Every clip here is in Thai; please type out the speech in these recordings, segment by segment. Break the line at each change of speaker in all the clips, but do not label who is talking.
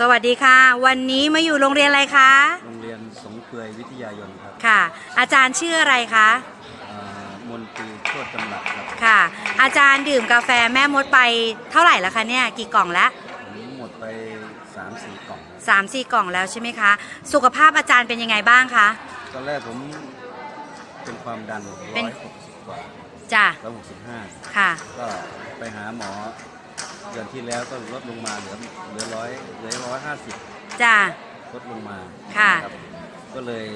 สวัสดีค่ะ วันนี้มาอยู่โรงเรียนอะไรคะ
โรงเรียนสงเปื่อยวิทยายนครับ
ค่ะ อาจารย์ชื่ออะไรคะ
อ่ามนตรีโคตรจำหลักครับ
ค่ะ อาจารย์ดื่มกาแฟแม่มดไปเท่าไหร่แล้วคะเนี่ยกี่กล่องแล้ว
ผมหมดไป3-4กล่องครับ
สามสี่กล่องแล้วใช่ไหมคะสุขภาพอาจารย์เป็นยังไงบ้างคะ
ตอนแรกผมเป็นความดัน
เป็น
160กว่า
จ้ะ
165
ค่ะ
ก็ไปหาหมอ เดือนที่แล้วก็ลดลงมาเหลือเหลือร้อยเหลือร้อยห้าสิบ
จ้ะ
ลดลงมา
ค่ะ
รับก็เลย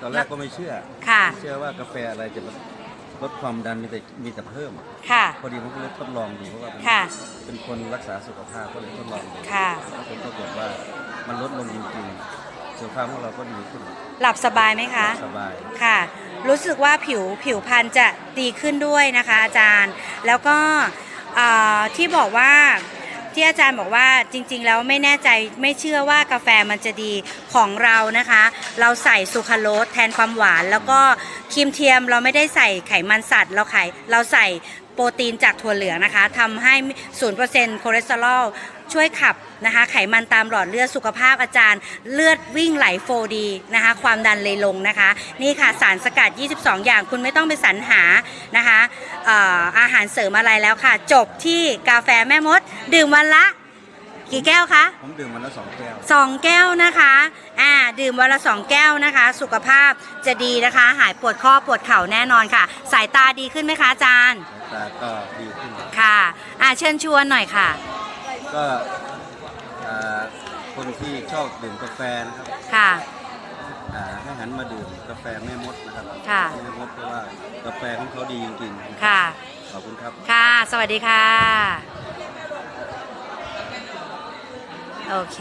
ตอนแรกก็ไม่เชื่อ
ค่ะ
ไม่เชื่อว่ากาแฟอะไรจะลดลดความดันมีแต่มีแต่เพิ่ม
ค่ะ
พอดีผมก็เลยทดลองดูเพราะว่าผม
ค่ะ
เป็นคนรักษาสุขภาพก็เลยทดลองดู
ค่ะ
แล้วผลปรากฏว่ามันลดลงจริงๆสุขภาพของเราก็ดีขึ้น
หลับสบายไหมคะ
สบาย
ค่ะ รู้สึกว่าผิวผิวพรรณจะดีขึ้นด้วยนะคะอาจารย์ แล้วก็เอ่อ ที่บอกว่าที่อาจารย์บอกว่าจริง ๆ แล้วไม่แน่ใจไม่เชื่อว่ากาแฟมันจะดีของเรานะคะ เราใส่ซูคราโรสแทนความหวาน แล้วก็ครีมเทียมเราไม่ได้ใส่ไขมันสัตว์ เราไขเราใส่โปรตีนจากถั่วเหลืองนะคะทำให้0%คอเลสเตอรอลช่วยขับนะคะไขมันตามหลอดเลือดสุขภาพอาจารย์ เลือดวิ่งไหลโฟดีนะคะความดันเลยลงนะคะ นี่ค่ะสารสกัด 22 อย่างคุณไม่ต้องไปสรรหานะคะ อ่ออาหารเสริมอะไรแล้วค่ะ จบที่กาแฟแม่มด ดื่มวันละ กี่แก้วคะ
ผมดื่มมันละสองแก้ว
สองแก้วนะคะอ่าดื่มวันละสองแก้วนะคะ สุขภาพจะดีนะคะ หายปวดข้อปวดเข่าแน่นอนค่ะ สายตาดีขึ้นไหมคะอาจารย์
สายตาก็ดีขึ้น
ค่ะอ่าเชิญชวนหน่อยค่ะ
ก็อ่าคนที่ชอบดื่มกาแฟนะครับ
ค่ะ
อ่าให้หันมาดื่มกาแฟแม่มดนะครับ
ค่ะ
แม่มดเพราะว่ากาแฟของเขาดีจริงๆ
ค่ะ
ขอบคุณครับ
ค่ะ สวัสดีค่ะ โอเค